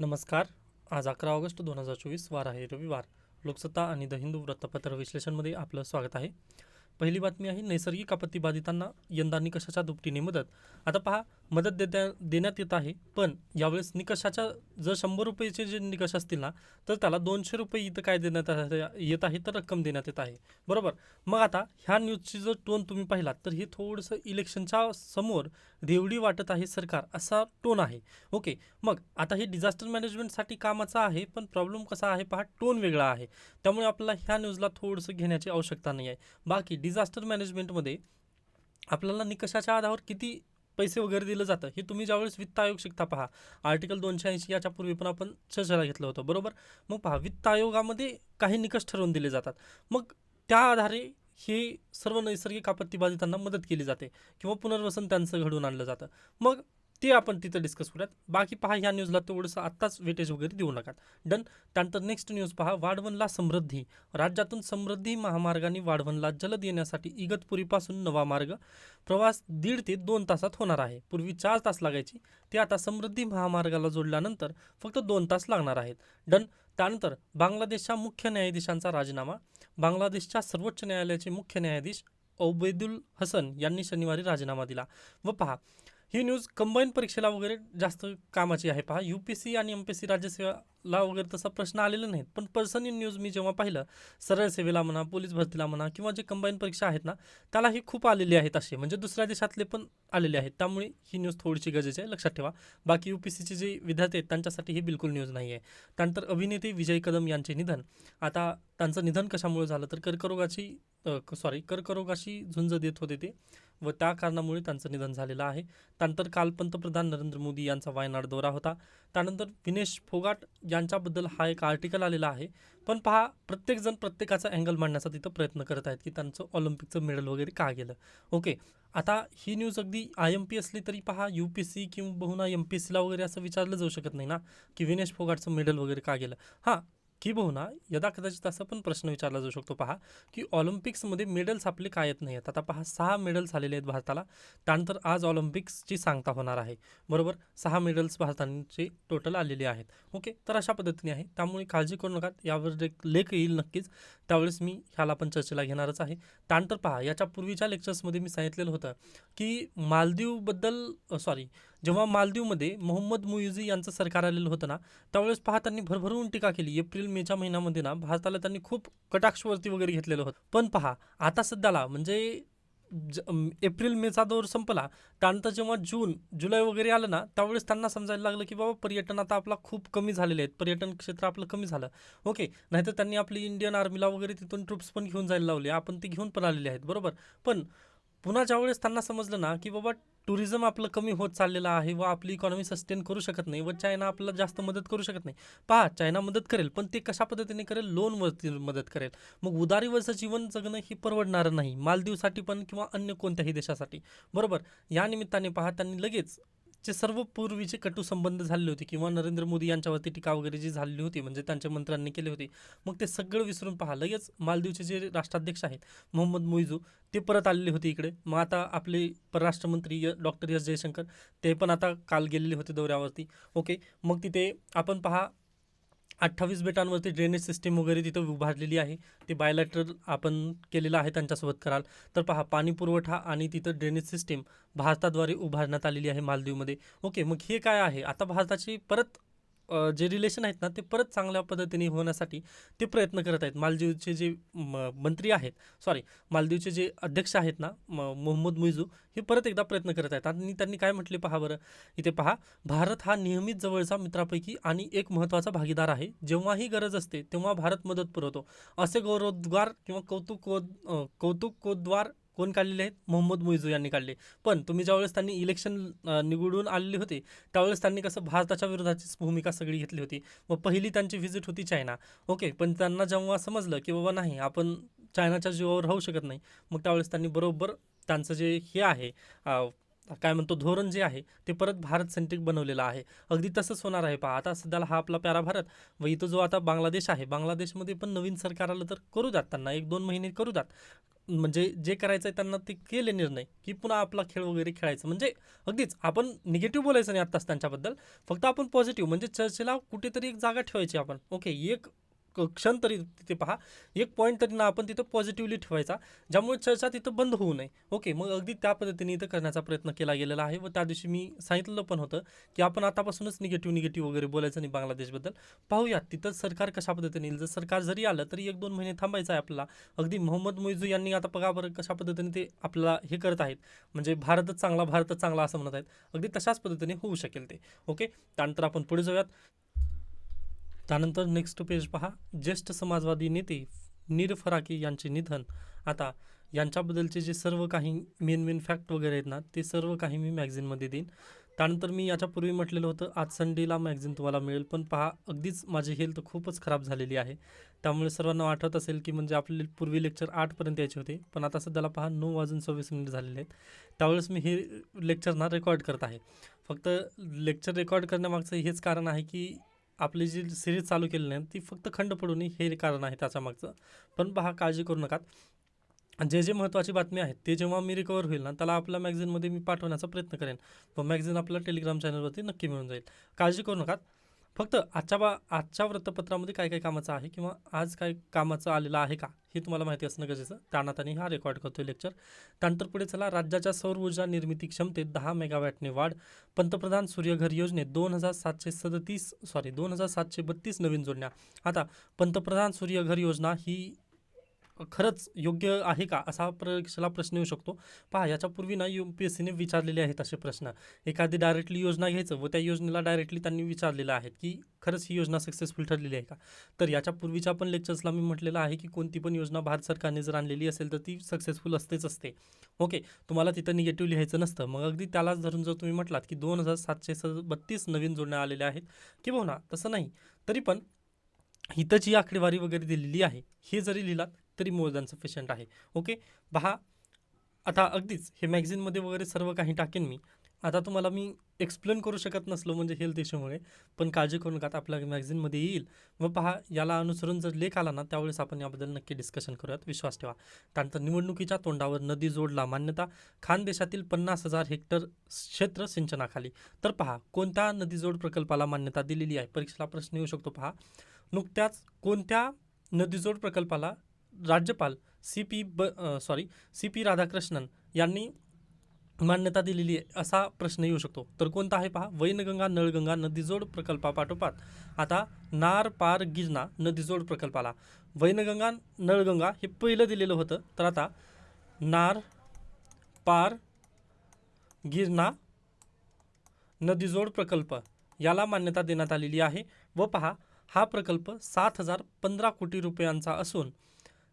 नमस्कार. आज अकरा ऑगस्ट दोन हजार चोवीस वार आहे रविवार. लोकसत्ता आणि द हिंदू वृत्तपत्र विश्लेषणमध्ये आपलं स्वागत आहे. पहिली बातमी आहे नैसर्गिक आपत्ती बाधितांना यंदा निकषाच्या दुपटीने मदत? आता पहा मदत देता देण्यात येत आहे. पण यावेळेस निकषाच्या जर शंभर रुपयेचे जे निकष असतील ना तर त्याला दोनशे रुपये इथं काय देण्यात येत आहे तर रक्कम देण्यात येत आहे. बरोबर? मग आता ह्या न्यूजची जर टोन तुम्ही पाहिलात तर हे थोडंसं इलेक्शनच्या समोर रेवडी वाटत आहे सरकार असा टोन आहे. ओके मग आता हे डिझास्टर मॅनेजमेंटसाठी कामाचा आहे पण प्रॉब्लेम कसा आहे पहा टोन वेगळा आहे. त्यामुळे आपल्याला ह्या न्यूजला थोडंसं घेण्याची आवश्यकता नाही आहे. बाकी डिझास्टर मॅनेजमेंटमध्ये आपल्याला निकषाच्या आधारावर किती पैसे वगैरे दिलं जातं. हे तुम्ही ज्यावेळेस वित्त आयोग शिकता पहा. आर्टिकल दोनशे ऐंशी याच्या पूर्वी पण आपण चर्चेला घेतलं होतं. बरोबर? मग पहा वित्त आयोगामध्ये काही निकष ठरवून दिले जातात. मग त्या आधारे हे सर्व नैसर्गिक आपत्ती बाधितांना मदत केली जाते किंवा पुनर्वसन त्यांचं घडवून आणलं जातं. मग ते आपण तिथं डिस्कस करूयात. बाकी पहा ह्या न्यूजला तेवढंसं आत्ताच वेटेज वगैरे देऊ नका डन त्यानंतर नेक्स्ट न्यूज पहा. वाढवणला समृद्धी. राज्यातून समृद्धी महामार्गाने वाढवणला जलद येण्यासाठी इगतपुरीपासून नवा मार्ग. प्रवास दीड ते दोन तासात होणार आहे. पूर्वी चार तास लागायची. ते आता समृद्धी महामार्गाला जोडल्यानंतर फक्त दोन तास लागणार आहेत. डन त्यानंतर बांगलादेशच्या मुख्य न्यायाधीशांचा राजीनामा. बांगलादेशच्या सर्वोच्च न्यायालयाचे मुख्य न्यायाधीश ओबेदुल हसन यांनी शनिवारी राजीनामा दिला. व पहा ही न्यूज कंबाईन परीक्षेला वगैरे जास्त कामाची आहे. पहा यू पी सी आणि एम पी सी राज्यसेवेला वगैरे तसा प्रश्न आलेला नाहीत. पण पर्सनली न्यूज मी जेव्हा पाहिलं सरळ सेवेला म्हणा पोलीस भरतीला म्हणा किंवा जे कंबाईन परीक्षा आहेत ना त्याला ही खूप आलेली आहेत असे. म्हणजे दुसऱ्या देशातले पण आलेले आहेत. त्यामुळे ही न्यूज थोडीशी गरजेची आहे. लक्षात ठेवा. बाकी यू पी सीचे जे विद्यार्थी आहेत त्यांच्यासाठी ही बिलकुल न्यूज नाही आहे. त्यानंतर अभिनेते विजय कदम यांचे निधन. आता त्यांचं निधन कशामुळे झालं? तर कर्करोगाची सॉरी कर्करोगाशी झुंज देत होते ते. व त्या कारणामुळे त्यांचं निधन झालेलं आहे. त्यानंतर काल पंतप्रधान नरेंद्र मोदी यांचा वायनाड दौरा होता. त्यानंतर विनेश फोगाट यांच्याबद्दल हा एक आर्टिकल आलेला आहे. पण पहा प्रत्येकजण प्रत्येकाचा अँगल मांडण्याचा तिथं प्रयत्न करत आहेत की त्यांचं ऑलिम्पिकचं मेडल वगैरे का गेलं. ओके आता ही न्यूज अगदी आय एम पी असली तरी पहा यू पी सी किंवा बहुना एम पी सीला वगैरे असं विचारलं जाऊ शकत नाही ना की विनेश फोगाटचं मेडल वगैरे का गेलं. हां की बहुना यदा कदाचित असा पण प्रश्न विचारला जाऊ शकतो. पहा की ऑलिम्पिक्समध्ये मेडल्स आपले काय येत नाही आहेत आता पहा सहा मेडल्स आलेले आहेत भारताला. त्यानंतर आज ऑलिम्पिक्सची सांगता होणार आहे. बरोबर? सहा मेडल्स भारतांचे टोटल आलेले आहेत. ओके? तर अशा पद्धतीने आहे. त्यामुळे काळजी करू नका. यावर एक लेख येईल नक्कीच. त्यावेळेस मी ह्याला पण चर्चेला घेणारच आहे. त्यानंतर पहा याच्या पूर्वीच्या लेक्चर्समध्ये मी सांगितलेलं होतं की मालदीवबद्दल सॉरी जेव्हा मालदीवमध्ये मोहम्मद मुयुझी यांचं सरकार आलेलं होतं ना त्यावेळेस पहा त्यांनी भरभरून टीका केली. एप्रिल मेच्या महिन्यामध्ये ना भारताला त्यांनी खूप कटाक्षवरती वगैरे घेतलेलं होतं. पण पहा आता सध्याला म्हणजे एप्रिल मेचा दौर संपला त्यानंतर जेव्हा जून जुलै वगैरे आलं ना त्यावेळेस त्यांना समजायला लागलं की बाबा पर्यटन आता आपला खूप कमी झालेले आहेत. पर्यटन क्षेत्र आपलं कमी झालं. ओके नाहीतर त्यांनी आपली इंडियन आर्मीला वगैरे तिथून ट्रुप्स पण घेऊन जायला लावले. आपण ते घेऊन पण आलेले आहेत. बरोबर? पण पुन्हा ज्यावेळेस त्यांना समजलं ना की बाबा टुरिझम आपलं कमी होत चाललेलं आहे व आपली इकॉनॉमी सस्टेन करू शकत नाही व चायना आपल्याला जास्त मदत करू शकत नाही. पहा चायना मदत करेल पण ते कशा पद्धतीने करेल? लोनवरती मदत करेल. मग उदारीवरचं जीवन जगणं हे परवडणारं नाही. मालदीवसाठी पण किंवा अन्य कोणत्याही देशासाठी. बरोबर? या निमित्ताने पहा त्यांनी लगेच जे सर्व पूर्वीचे कटू संबंध झाले होते किंवा नरेंद्र मोदी यांच्यावरती टीका वगैरे जी झालेली होती म्हणजे त्यांच्या मंत्र्यांनी केली होती मग ते सगळं विसरून पहा लगेच मालदीवचे जे राष्ट्राध्यक्ष आहेत मोहम्मद मोईजू ते परत आलेले होते इकडे. मग आता आपले परराष्ट्रमंत्री य डॉक्टर एस जयशंकर ते पण आता काल गेलेले होते दौऱ्यावरती. ओके मग तिथे आपण पहा अठ्ठावीस बेटांवरती ड्रेनेज सिस्टीम वगैरे तिथं उभारलेली आहे. ते बायलॅटरल आपण केलेलं आहे त्यांच्यासोबत कराल. तर पहा पाणी पुरवठा आणि तिथं ड्रेनेज सिस्टीम भारताद्वारे उभारण्यात आलेली आहे मालदीवमध्ये. ओके मग हे काय आहे? आता भारताची परत जे रिलेशन आहेत ना ते परत चांगल्या पद्धतीने होण्यासाठी ते प्रयत्न करत आहेत. मालदीवचे जे म- मंत्री आहेत सॉरी मालदीवचे जे अध्यक्ष आहेत ना म- मोहम्मद मुइझू हे परत एकदा प्रयत्न करत आहेत. आणि त्यांनी काय म्हटले पहा बरं? इथे पहा भारत हा नियमित जवळचा मित्रापैकी आणि एक महत्त्वाचा भागीदार आहे. जेव्हाही गरज असते तेव्हा भारत मदत पुरवतो. असे गौरवद्वार किंवा कौतुक कौतुकोद्वार कोण काढलेले आहेत? मोहम्मद मुईजू यांनी काढले. पण तुम्ही ज्यावेळेस त्यांनी इलेक्शन निवडून आलेले होते त्यावेळेस त्यांनी कसं भारताच्या विरोधाचीच भूमिका सगळी घेतली होती. मग पहिली त्यांची व्हिजिट होती चायना. ओके पण त्यांना जेव्हा समजलं की बाबा नाही आपण चायनाच्या जीवावर राहू शकत नाही मग त्यावेळेस त्यांनी बरोबर त्यांचं जे हे आहे काय म्हणतो धोरण जे आहे ते परत भारत सेंट्रिक बनवलेलं आहे. अगदी तसंच होणार आहे पहा. आता सध्याला हा आपला प्यारा भारत. व इथं जो आता बांगलादेश आहे बांगलादेशमध्ये पण नवीन सरकार आलं तर करू द्यात त्यांना. एक दोन महिने करू द्यात म्हणजे जे करायचं आहे त्यांना ते केले निर्णय की पुन्हा आपला खेळ वगैरे खेळायचं. म्हणजे अगदीच आपण निगेटिव्ह बोलायचं नाही आत्ताच त्यांच्याबद्दल. फक्त आपण पॉझिटिव्ह म्हणजे चर्चेला कुठेतरी एक जागा ठेवायची आपण. ओके एक क्षण तरी तिथे पहा. एक पॉईंट तरी ना आपण तिथं पॉझिटिव्हली ठेवायचा. ज्यामुळे चर्चा तिथं बंद होऊ नये. ओके मग अगदी त्या पद्धतीने इथं करण्याचा प्रयत्न केला गेलेला आहे व त्या दिवशी मी सांगितलेलं पण होतं की आपण आतापासूनच निगेटिव्ह निगेटिव्ह वगैरे बोलायचं नाही बांगलादेशबद्दल. पाहूयात तिथं सरकार कशा पद्धतीने येईल? जर सरकार जरी आलं तरी एक दोन महिने थांबायचं आहे आपल्याला. अगदी मोहम्मद मुईजू यांनी आता पगावर बरं कशा पद्धतीने ते आपल्याला हे करत आहेत. म्हणजे भारतच चांगला भारतच चांगला असं म्हणत आहेत. अगदी तशाच पद्धतीने होऊ शकेल ते. ओके त्यानंतर आपण पुढे जाऊयात. त्यानंतर नेक्स्ट पेज पहा. ज्येष्ठ समाजवादी नेते नीर फराकी यांचे निधन. आता यांच्याबद्दलचे जे सर्व काही मेन मेन फॅक्ट वगैरे आहेत ना ते सर्व काही मी मॅगझिनमध्ये देईन. त्यानंतर मी याच्यापूर्वी म्हटलेलं होतं आज संडेला मॅगझिन तुम्हाला मिळेल. पण पहा अगदीच माझी हेल्थ खूपच खराब झालेली आहे. त्यामुळे सर्वांना आठवत असेल की म्हणजे आपले पूर्वी लेक्चर आठपर्यंत यायचे होते. पण आता सध्याला पहा नऊ वाजून सव्वीस मिनिट झालेले आहेत. त्यावेळेस मी हे लेक्चर ना रेकॉर्ड करत आहे. फक्त लेक्चर रेकॉर्ड करण्यामागचं हेच कारण आहे की आपली जी सिरीज चालू केलेली नाही ती फक्त खंड पडू नये हे कारण आहे त्याच्या मागचं पण पहा काळजी करू नका. जे जे महत्त्वाची बातमी आहेत ते जेव्हा मी रिकवर होईल ना त्याला आपल्या मॅगझिनमध्ये मी पाठवण्याचा प्रयत्न करेन. व मॅगझिन आपल्या टेलिग्राम चॅनलवरती नक्की मिळून जाईल. काळजी करू नका. फक्त आजच्या बा आजच्या वृत्तपत्रामध्ये काय काय कामाचं आहे किंवा आज काय कामाचं आलेलं आहे का हे तुम्हाला माहिती असणं गरजेचं. त्यानाताने हा रेकॉर्ड करतोय लेक्चर त्यानंतर पुढे चला राज्याच्या सौर ऊर्जा निर्मिती क्षमतेत दहा मेगावॅटने वाढ. पंतप्रधान सूर्यघर योजनेत दोन हजार सातशे सदतीस सॉरी दोन हजार सातशे बत्तीस नवीन जोडण्या. आता पंतप्रधान सूर्यघर योजना ही खरंच योग्य आहे का असा परीक्षेला प्रश्न येऊ शकतो. पहा याच्यापूर्वी ना यू पी एस सीने विचारलेले आहेत असे प्रश्न. एखादी डायरेक्टली योजना घ्यायचं व त्या योजनेला डायरेक्टली त्यांनी विचारलेलं आहे की खरंच ही योजना सक्सेसफुल ठरलेली आहे का? तर याच्या पूर्वीच्या पण लेक्चर्सला मी म्हटलेलं आहे की कोणती पण योजना भारत सरकारने जर आणलेली असेल तर ती सक्सेसफुल असतेच असते. ओके तुम्हाला तिथं निगेटिव्ह लिहायचं नसतं. मग अगदी त्यालाच धरून जर तुम्ही म्हटलात की दोन हजार सातशे स बत्तीस नवीन जोडण्या आलेल्या आहेत किंवा ना तसं नाही. तरी पण इथं जी आकडेवारी वगैरे दिलेली आहे. हे जरी लिहिलात तरी मोर दॅन सफिशियंट आहे. ओके? पहा आता अगदीच हे मॅगझिनमध्ये वगैरे सर्व काही टाकेन मी. आता तुम्हाला मी एक्सप्लेन करू शकत नसलो म्हणजे हेल्थ इश्यूमुळे पण काळजी करू नका आपल्या मॅगझिनमध्ये येईल. व पहा याला अनुसरून जर लेख आला ना त्यावेळेस आपण याबद्दल नक्की डिस्कशन करूयात. विश्वास ठेवा. त्यानंतर निवडणुकीच्या तोंडावर नदी जोडला मान्यता खानदेशातील पन्नास हजार हेक्टर क्षेत्र सिंचनाखाली. तर पहा कोणत्या नदीजोड प्रकल्पाला मान्यता दिलेली आहे? परीक्षेला प्रश्न येऊ शकतो पहा. नुकत्याच कोणत्या नदीजोड प्रकल्पाला राज्यपाल सी पी ब सॉरी सी पी राधाकृष्णन यांनी मान्यता दिलेली आहे असा प्रश्न येऊ शकतो. तर कोणता आहे पहा? वैनगंगा नळगंगा नदीजोड प्रकल्पापाठोपाठ. आता नार पार गिरणा नदीजोड प्रकल्पाला. वैनगंगा नळगंगा हे पहिलं दिलेलं होतं. तर आता नार पार गिरणा नदीजोड प्रकल्प याला मान्यता देण्यात आलेली आहे. व पहा हा प्रकल्प सात हजार पंधरा कोटी रुपयांचा असून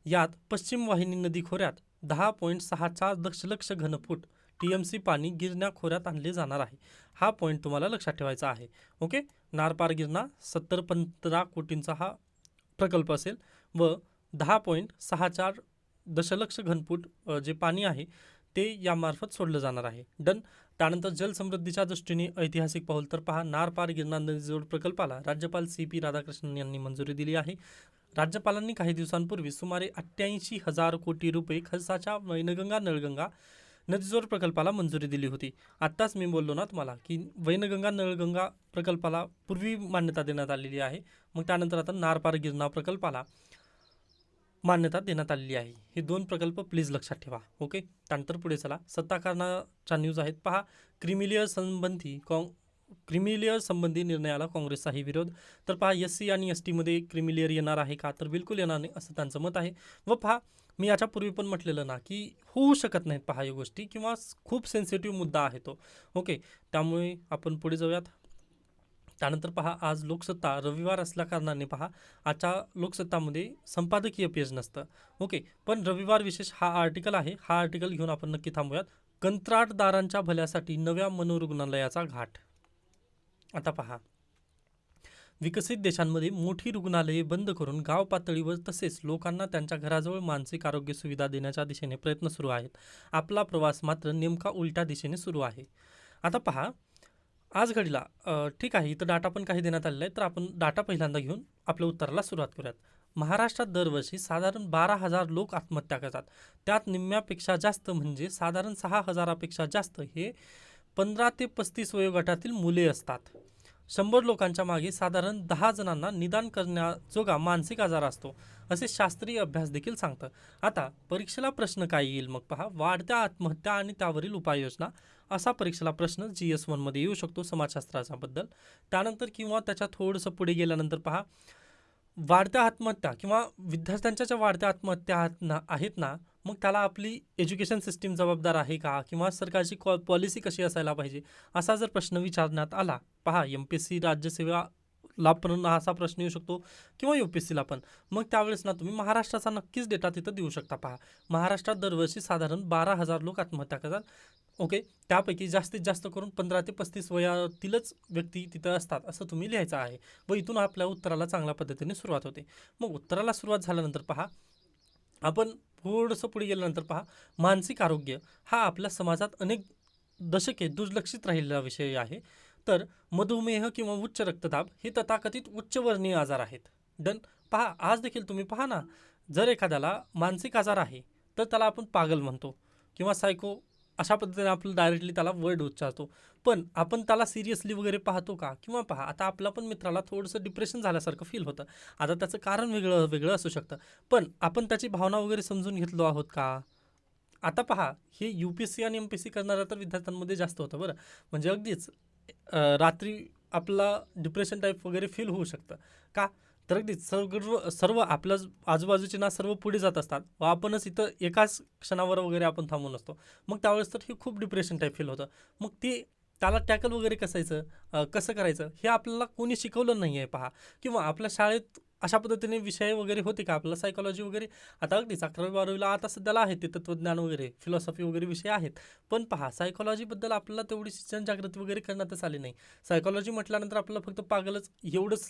यात पश्चिम वाहिनी नदी खोऱ्यात दहा पॉईंट सहा चार दशलक्ष घनफूट टी एम सी पाणी गिरण्या खोऱ्यात आणले जाणार आहे. हा पॉईंट तुम्हाला लक्षात ठेवायचा आहे. ओके? नारपार गिरणा सत्तर पंधरा कोटींचा हा प्रकल्प असेल व दहा पॉईंट सहा चार दशलक्ष घनफूट जे पाणी आहे ते यामार्फत सोडलं जाणार आहे. डन. त्यानंतर जलसमृद्धीच्या दृष्टीने ऐतिहासिक पाऊल तर पहा. नारपार गिरणा नदीजोड प्रकल्पाला राज्यपाल सी पी राधाकृष्णन यांनी मंजुरी दिली आहे. राज्यपालांनी काही दिवसांपूर्वी सुमारे अठ्ठ्याऐंशी हजार कोटी रुपये खर्चाच्या वैनगंगा नळगंगा नदीजोड प्रकल्पाला मंजुरी दिली होती. आत्ताच मी बोललो ना तुम्हाला की वैनगंगा नळगंगा प्रकल्पाला पूर्वी मान्यता देण्यात आलेली आहे. मग त्यानंतर आता नारपार गिरणा प्रकल्पाला मान्यता देण्यात आलेली आहे. हे दोन प्रकल्प प्लीज लक्षात ठेवा. ओके त्यानंतर पुढे चला. सत्ताकारणाच्या न्यूज आहेत. पहा. क्रिमिलियर संबंधी काँ क्रिमिलिअर संबंधी निर्णयाला काँग्रेसचाही विरोध. तर पहा एस सी आणि एस टीमध्ये क्रिमिलियर येणार आहे का? तर बिलकुल येणार नाही असं त्यांचं मत आहे. व पहा मी याच्यापूर्वी पण म्हटलेलं ना की होऊ शकत नाहीत पहा या गोष्टी किंवा खूप सेन्सिटिव्ह मुद्दा आहे तो. ओके त्यामुळे आपण पुढे जाऊयात. त्यानंतर पहा आज लोकसत्ता रविवार असल्याकारणाने पहा आजच्या लोकसत्तामध्ये संपादकीय पेज नसतं. ओके पण रविवार विशेष हा आर्टिकल आहे. हा आर्टिकल घेऊन आपण नक्की थांबूयात. कंत्राटदारांच्या भल्यासाठी नव्या मनोरुग्णालयाचा घाट. आता पहा. विकसित देशांमध्ये मोठी रुग्णालये बंद करून गाव पातळीवर तसेच लोकांना त्यांच्या घराजवळ मानसिक आरोग्य सुविधा देण्याच्या दिशेने प्रयत्न सुरू आहेत. आपला प्रवास मात्र नेमका उलट्या दिशेने सुरू आहे. आता पहा. आज घडीला ठीक आहे इथं डाटा पण काही देण्यात आलेला आहे तर आपण डाटा पहिल्यांदा घेऊन आपल्या उत्तराला सुरुवात करूयात. महाराष्ट्रात दरवर्षी साधारण बारा हजार लोक आत्महत्या करतात. त्यात निम्म्यापेक्षा जास्त म्हणजे साधारण सहा हजारापेक्षा जास्त हे पंधरा ते पस्तीस वयोगटातील मुले असतात. शंभर लोकांच्या मागे साधारण दहा जणांना निदान करण्याजोगा मानसिक आजार असतो असे शास्त्रीय अभ्यास देखील सांगतं. आता परीक्षेला प्रश्न काय येईल मग पहा. वाढत्या आत्महत्या आणि त्यावरील उपाययोजना असा परीक्षेला प्रश्न जी एस वनमध्ये येऊ शकतो समाजशास्त्राच्या बद्दल त्यानंतर किंवा त्याच्या थोडंसं पुढे गेल्यानंतर पहा. वाढत्या आत्महत्या किंवा विद्यार्थ्यांच्या ज्या वाढत्या आत्महत्या आहेत ना आहेत ना मग त्याला आपली एज्युकेशन सिस्टीम जबाबदार आहे का? किंवा सरकारची कॉ पॉलिसी कशी असायला पाहिजे? असा जर प्रश्न विचारण्यात आला पहा एम पी एस सी राज्यसेवा ला पण असा प्रश्न येऊ शकतो किंवा यू पी एस सीला पण. मग त्यावेळेस ना तुम्ही महाराष्ट्राचा नक्कीच डेटा तिथं देऊ शकता पहा. महाराष्ट्रात दरवर्षी साधारण बारा हजार लोक आत्महत्या करतात. ओके? त्यापैकी जास्तीत जास्त करून पंधरा ते पस्तीस वयातीलच व्यक्ती तिथं असतात असं तुम्ही लिहायचं आहे. व इथून आपल्या उत्तराला चांगल्या पद्धतीने सुरुवात होते. मग उत्तराला सुरुवात झाल्यानंतर पहा आपण थोडंसं पुढे गेल्यानंतर पहा मानसिक आरोग्य हा आपल्या समाजात अनेक दशके दुर्लक्षित राहिलेला विषय आहे. तर मधुमेह किंवा उच्च रक्तदाब हे तथाकथित उच्चवर्णीय आजार आहेत. डन. पहा आज देखील तुम्ही पहा ना जर एखाद्याला मानसिक आजार आहे तर त्याला आपण पागल म्हणतो किंवा सायको अशा पद्धतीने आपलं डायरेक्टली त्याला वर्ड उच्चारतो. पण आपण त्याला सिरियसली वगैरे पाहतो का? किंवा पहा आता आपला पण मित्राला थोडंसं डिप्रेशन झाल्यासारखं फील होतं. आता त्याचं कारण वेगळं वेगळं असू शकतं. पण आपण त्याची भावना वगैरे समजून घेतलो आहोत का? आता पहा हे यू पी एस सी आणि एम पी एस सी करणाऱ्या तर विद्यार्थ्यांमध्ये जास्त होतं बरं. म्हणजे अगदीच रात्री आपला डिप्रेशन टाईप वगैरे फील होऊ शकतं. का? तर अगदी सर्व सर्व आपल्या आजूबाजूचे ना सर्व पुढे जात असतात. व आपणच इथं एकाच क्षणावर वगैरे आपण थांबून असतो. मग त्यावेळेस तर हे खूप डिप्रेशन टाईप फील होतं. मग ते त्याला टॅकल वगैरे कसायचं? कसं करायचं? हे आपल्याला कोणी शिकवलं नाही आहे पहा. किंवा आपल्या शाळेत अशा पद्धतीने विषय वगैरे होते का? आपल्याला सायकॉलॉजी वगैरे आता अगदीच अकरावी बारावीला आता सध्याला आहे ते तत्त्वज्ञान वगैरे फिलॉसॉफी वगैरे विषय आहेत. पण पहा सायकॉलॉजीबद्दल आपल्याला तेवढी जनजागृती वगैरे करण्यातच आली नाही. सायकॉलॉजी म्हटल्यानंतर आपल्याला फक्त पागलच एवढंच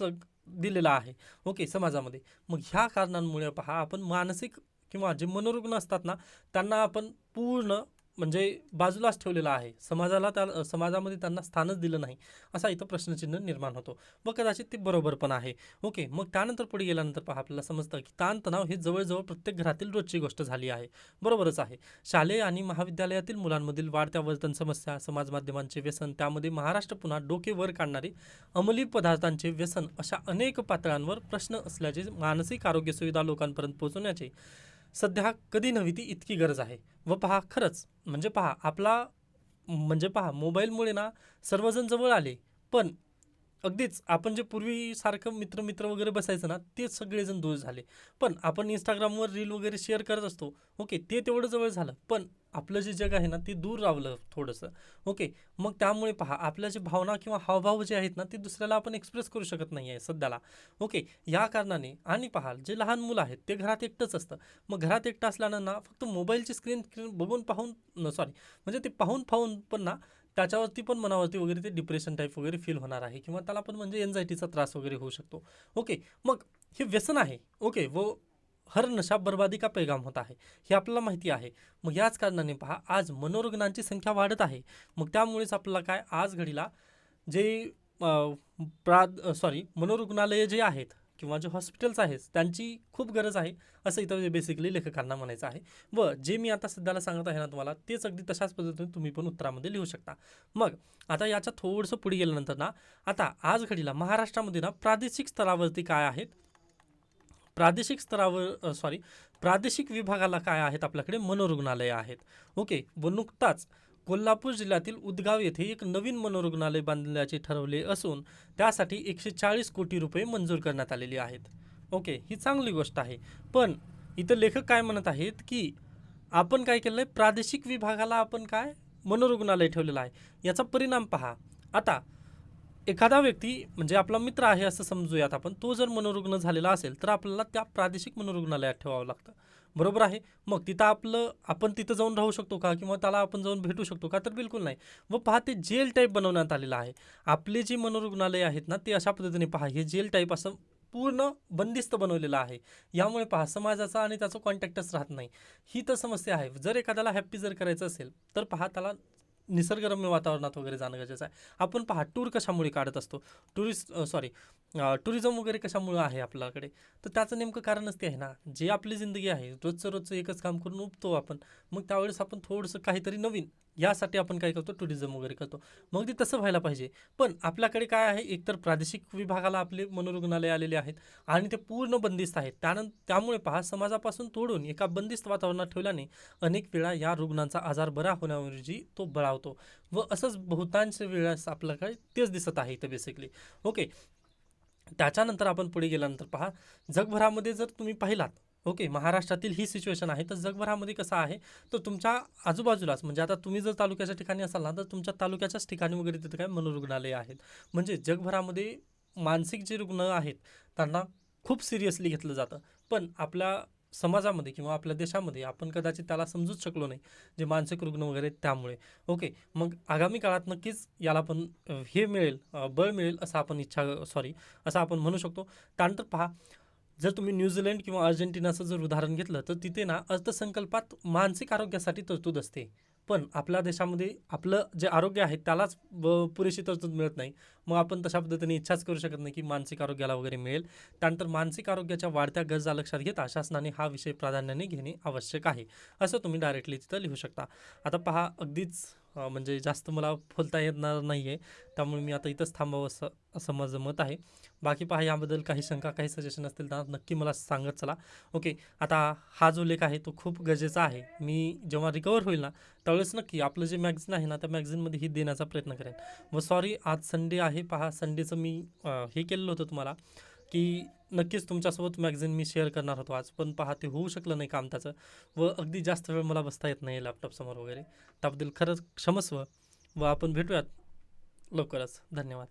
दिलेलं आहे. ओके समाजामध्ये. मग ह्या कारणांमुळे पहा आपण मानसिक किंवा जे मनोरुग्ण असतात ना त्यांना आपण पूर्ण म्हणजे बाजूलाच ठेवलेला आहे. समाजाला त्या समाजामध्ये त्यांना स्थानच दिलं नाही असा इथं प्रश्नचिन्ह निर्माण होतो. व कदाचित ते बरोबर पण आहे. ओके मग त्यानंतर पुढे गेल्यानंतर पहा आपल्याला समजतं की ताणतणाव ही जवळजवळ प्रत्येक घरातील रोजची गोष्ट झाली आहे. बरोबरच आहे. शालेय आणि महाविद्यालयातील मुलांमधील वाढत्या वर्तन समस्या समाज माध्यमांचे व्यसन त्यामध्ये महाराष्ट्र पुन्हा डोके वर काढणारे अंमली पदार्थांचे व्यसन अशा अनेक पातळ्यांवर प्रश्न असल्याचे मानसिक आरोग्य सुविधा लोकांपर्यंत पोहोचवण्याचे सध्या कधी नव्हती ती इतकी गरज आहे. व पहा खरंच म्हणजे पहा आपला म्हणजे पहा मोबाईलमुळे ना सर्वजण जवळ आले पण अगदीच. आपण जे पूर्वीसारखं मित्र मित्र वगैरे बसायचं ना तेच सगळेजण दूर झाले. पण आपण इंस्टाग्रामवर रील वगैरे शेअर करत असतो ओके ते तेवढं जवळ झालं. पण आपलं जे जग आहे ना ते दूर रावलं थोडंसं ओके मग त्यामुळे पहा आपल्या जे भावना किंवा हावभाव जे आहेत ना ते दुसऱ्याला आपण एक्सप्रेस करू शकत नाही आहे सध्याला ओके या कारणाने आणि पहा जे लहान मुलं आहेत ते घरात एकटंच असतं. मग घरात एकटं असल्यानं ना फक्त मोबाईलची स्क्रीन बघून पाहून सॉरी म्हणजे ते पाहून पाहून पण ना त्याच्यावरती पण मनावरती वगैरे ते डिप्रेशन टाईप वगैरे फील होणार आहे किंवा त्याला पण म्हणजे एन्झायटीचा त्रास वगैरे होऊ शकतो. ओके मग हे व्यसन आहे. ओके व हर नशा बर्बादी का पैगाम होत आहे? हे आपल्याला माहिती आहे. मग याच कारणाने पहा आज मनोरुग्णांची संख्या वाढत आहे. मग त्यामुळेच आपल्याला काय आज घडीला जे प्रा सॉरी मनोरुग्णालये जे आहेत किंवा जे हॉस्पिटल्स आहेत त्यांची खूप गरज आहे असं इथं म्हणजे बेसिकली लेखकांना म्हणायचं आहे. व जे मी आता सध्याला सांगत आहे ना तुम्हाला तेच अगदी तशाच पद्धतीने तुम्ही पण उत्तरामध्ये लिहू शकता. मग आता याच्या थोडंसं पुढे गेल्यानंतर ना आता आज घडीला महाराष्ट्रामध्ये ना प्रादेशिक स्तरावरती काय आहेत? प्रादेशिक स्तरावर सॉरी प्रादेशिक विभागाला काय आहेत? आपल्याकडे मनोरुग्णालयं आहेत. ओके व नुकताच कोल्हापूर जिल्ह्यातील उदगाव येथे एक नवीन मनोरुग्णालय बांधण्याचे ठरवले असून त्यासाठी एकशे चाळीस कोटी रुपये मंजूर करण्यात आलेले आहेत. ओके ही चांगली गोष्ट आहे. पण इथं लेखक काय म्हणत आहेत की आपण काय केलं आहे प्रादेशिक विभागाला आपण काय? मनोरुग्णालय ठेवलेलं आहे. याचा परिणाम पहा. आता एखादा व्यक्ती म्हणजे आपला मित्र आहे असं समजूयात आपण. तो जर मनोरुग्ण झालेला असेल तर आपल्याला त्या प्रादेशिक मनोरुग्णालयात ठेवावं लागतं. बरोबर आहे. मग तिथं आपलं आपण तिथं जाऊन राहू शकतो का? किंवा त्याला आपण जाऊन भेटू शकतो का? तर बिलकुल नाही. व पहा ते जेल टाईप बनवण्यात आलेलं आहे. आपले जे मनोरुग्णालय आहेत ना ते अशा पद्धतीने पहा हे जेल टाईप असं पूर्ण बंदिस्त बनवलेलं आहे. यामुळे पहा समाजाचा आणि त्याचा कॉन्टॅक्टच राहत नाही. ही तर समस्या आहे. जर एखाद्याला हॅप्पी जर करायचं असेल तर पहा त्याला निसर्गरम्य वातावरणात वगैरे जाणं गरजेचं आहे. आपण पहा टूर कशामुळे काढत असतो? टुरिस्ट सॉरी टुरिझम वगैरे कशामुळे आहे आपल्याकडे? तर त्याचं नेमकं कारणच ते आहे ना. जे आपली जिंदगी आहे रोजचं रोजचं एकच काम करून उपतो आपण. मग त्यावेळेस आपण थोडंसं काहीतरी नवीन यासाठी आपण काय करतो? टुरिझम वगैरे करतो. मग ते तसं व्हायला पाहिजे. पण आपल्याकडे काय आहे? एकतर प्रादेशिक विभागाला आपले मनोरुग्णालय आलेले आहेत आणि ते पूर्ण बंदिस्त आहेत. त्यानंतर त्यामुळे पहा समाजापासून तोडून एका बंदिस्त वातावरणात ठेवल्याने अनेक वेळा या रुग्णांचा आजार बरा होण्याऐवजी तो बळावतो. व असंच बहुतांश वेळेस आपल्याकडे तेच दिसत आहे इथं बेसिकली ओके त्याच्यानंतर आपण पुढे गेल्यानंतर पहा जगभरामध्ये जर तुम्ही पाहिलात ओके महाराष्ट्रातील ही सिच्युएशन आहे. तर जगभरामध्ये कसं आहे? तर तुमच्या आजूबाजूलाच म्हणजे आता तुम्ही जर तालुक्याच्या ठिकाणी असाल ना तर तुमच्या तालुक्याच्याच ठिकाणी वगैरे तिथे काय मनोरुग्णालय आहेत. म्हणजे जगभरामध्ये मानसिक जे रुग्ण आहेत त्यांना खूप सिरियसली घेतलं जातं. पण आपल्या समाजामध्ये किंवा आपल्या देशामध्ये आपण कदाचित त्याला समजूच शकलो नाही जे मानसिक रुग्ण वगैरे त्यामुळे. ओके मग आगामी काळात नक्कीच याला पण हे मिळेल बळ मिळेल असं आपण इच्छा सॉरी असं आपण म्हणू शकतो. त्यानंतर पहा जर तुम्ही न्यूझीलंड किंवा अर्जेंटिनाचं जर उदाहरण घेतलं तर तिथे ना अर्थसंकल्पात मानसिक आरोग्यासाठी तरतूद असते. पण आपल्या देशामध्ये आपलं जे आरोग्य आहे त्यालाच ब- पुरेशी तरतूद मिळत नाही. मग आपण तशा पद्धतीने इच्छाच करू शकत नाही की मानसिक आरोग्याला वगैरे मिळेल. त्यानंतर मानसिक आरोग्याच्या वाढत्या गरजा लक्षात घेता शासनाने हा विषय प्राधान्याने घेणे आवश्यक आहे. असं तुम्ही डायरेक्टली तिथं लिहू शकता. आता पहा अगदीच म्हणजे जास्त मला फुलता येणार नाही आहे त्यामुळे मी आता इथंच थांबावं असं असं माझं मत आहे. बाकी पहा याबद्दल काही शंका काही सजेशन असतील तर नक्की मला सांगत चला. ओके आता हा जो लेख आहे तो खूप गरजेचा आहे. मी जेव्हा रिकवर होईल ना त्यावेळेस नक्की आपलं जे मॅगझिन आहे ना त्या मॅगझिनमध्ये ही देण्याचा प्रयत्न करेन. व सॉरी आज संडे आहे. पहा संडेचं मी हे केलेलं होतं तुम्हाला. की नक्कीच तुमच्यासोबत मॅगझिन मी शेअर करणार होतो आज. पण पहा ते होऊ शकलं नाही काम त्याचं. व अगदी जास्त वेळ मला बसता येत नाही लॅपटॉपसमोर वगैरे. त्याबद्दल खरंच क्षमस्व. व आपण भेटूयात लवकरच. धन्यवाद.